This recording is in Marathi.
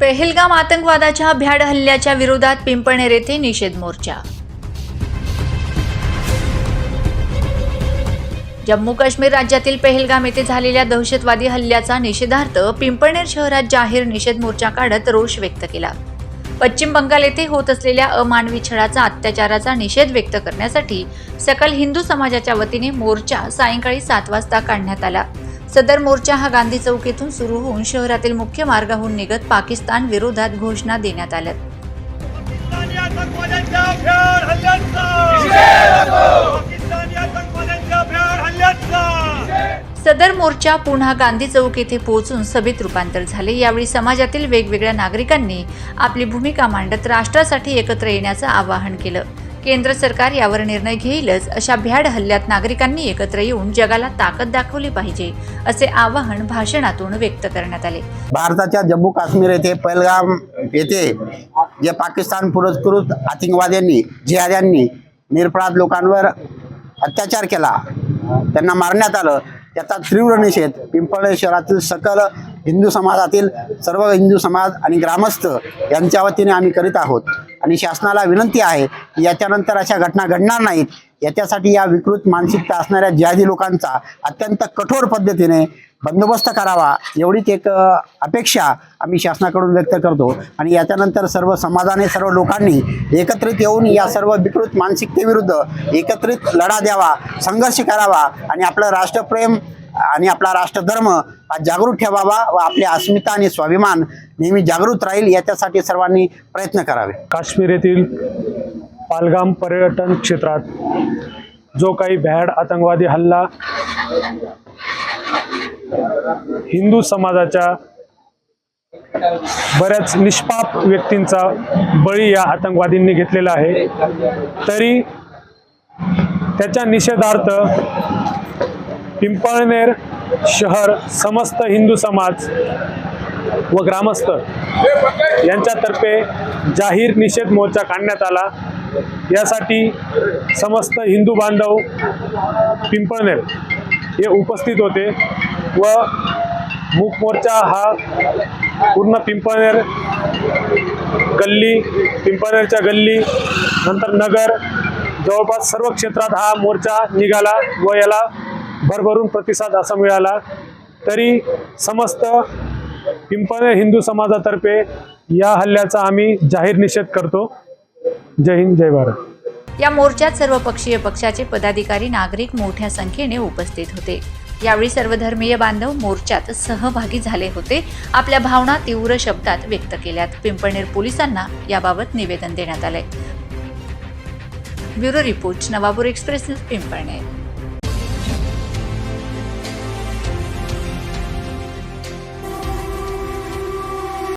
पहलगाम आतंकवादाच्या भ्याड हल्ल्याच्या विरोधात पिंपणेर येथे निषेध मोर्चा. जम्मू काश्मीर राज्यातील पहलगाम येथे झालेल्या दहशतवादी हल्ल्याचा निषेधार्थ पिंपणेर शहरात जाहीर निषेध मोर्चा काढत रोष व्यक्त केला. पश्चिम बंगाल येथे होत असलेल्या अमानवी छळाचा अत्याचाराचा निषेध व्यक्त करण्यासाठी सकल हिंदू समाजाच्या वतीने मोर्चा सायंकाळी सात वाजता काढण्यात आला. सदर मोर्चा हा गांधी चौक येथून सुरू होऊन शहरातील मुख्य मार्गाहून निघत पाकिस्तान विरोधात घोषणा देण्यात आल्या पाकिस्तानी आतंकवाद्यांच्या भ्याड हल्ल्याचा पाकिस्तानी आतंकवाद्यांच्या भ्याड हल्ल्याचा सदर मोर्चा पुन्हा गांधी चौक येथे पोहोचून सभेत रूपांतर झाले. यावेळी समाजातील वेगवेगळ्या नागरिकांनी आपली भूमिका मांडत राष्ट्रासाठी एकत्र येण्याचं आवाहन केलं. केंद्र सरकार यावर निर्णय घेईलच अशा भ्याड हल्ल्यात नागरिकांनी एकत्र येऊन जगाला ताकद दाखवली पाहिजे असे आवाहन भाषणातून व्यक्त करण्यात आले. भारताच्या जम्मू काश्मीर येथे पहलगाम येथे जे पाकिस्तान पुरस्कृत आतंकवाद्यांनी जिहाद्यांनी निरपराध लोकांवर अत्याचार केला त्यांना मारण्यात आलं. त्याचा तीव्र निषेध. पिंपळे शहरातील सकल हिंदू समाजातील सर्व हिंदू समाज आणि ग्रामस्थ यांच्या वतीने आम्ही करीत आहोत. आणि शासनाला विनंती आहे की याच्यानंतर अशा घटना घडणार नाहीत. याच्यासाठी या विकृत मानसिकता असणाऱ्या जिहादी लोकांचा अत्यंत कठोर पद्धतीने बंदोबस्त करावा एवढीच एक अपेक्षा आम्ही शासनाकडून व्यक्त करतो. आणि याच्यानंतर सर्व समाजाने सर्व लोकांनी एकत्रित येऊन या सर्व विकृत मानसिकतेविरुद्ध एकत्रित लढा द्यावा संघर्ष करावा आणि आपलं राष्ट्रप्रेम आणि आपला राष्ट्रधर्म हा जागृत ठेवावा व आपली अस्मिता आणि स्वाभिमान नेहमी जागृत राहील याच्यासाठी सर्वांनी प्रयत्न करावे. काश्मीर येथील पालगाम पर्यटन क्षेत्रात जो काही भ्याड आतंकवादी हल्ला हिंदू समाजाच्या बऱ्याच निष्पाप व्यक्तींचा बळी या आतंकवादींनी घेतलेला आहे. तरी त्याच्या निषेधार्थ पिंपळनेर शहर समस्त हिंदू समाज व ग्रामस्थ यांच्यातर्फे जाहीर निषेध मोर्चा काढण्यात आला. यासाठी समस्त हिंदू बांधव पिंपळनेर हे उपस्थित होते. व मूक मोर्चा हा पूर्ण पिंपनेर गल्ली पिंपनेरच्या गल्ली नंतर नगर जवळपास सर्व क्षेत्रात हा मोर्चा निघाला व याला भरभरून प्रतिसाद असा मिळाला. तरी समस्त पिंपनेर हिंदू समाजातर्फे या हल्ल्याचा आम्ही जाहीर निषेध करतो. जय हिंद जय भारत. या मोर्चात सर्व पक्षीय पक्षाचे पदाधिकारी नागरिक मोठ्या संख्येने उपस्थित होते. यावेळी सर्वधर्मीय बांधव मोर्चात सहभागी झाले होते. आपल्या भावना तीव्र शब्दात व्यक्त केल्यात. पिंपळनेर पोलिसांना याबाबत निवेदन देण्यात आलंय. Bureau report Navapur express Pimpalner.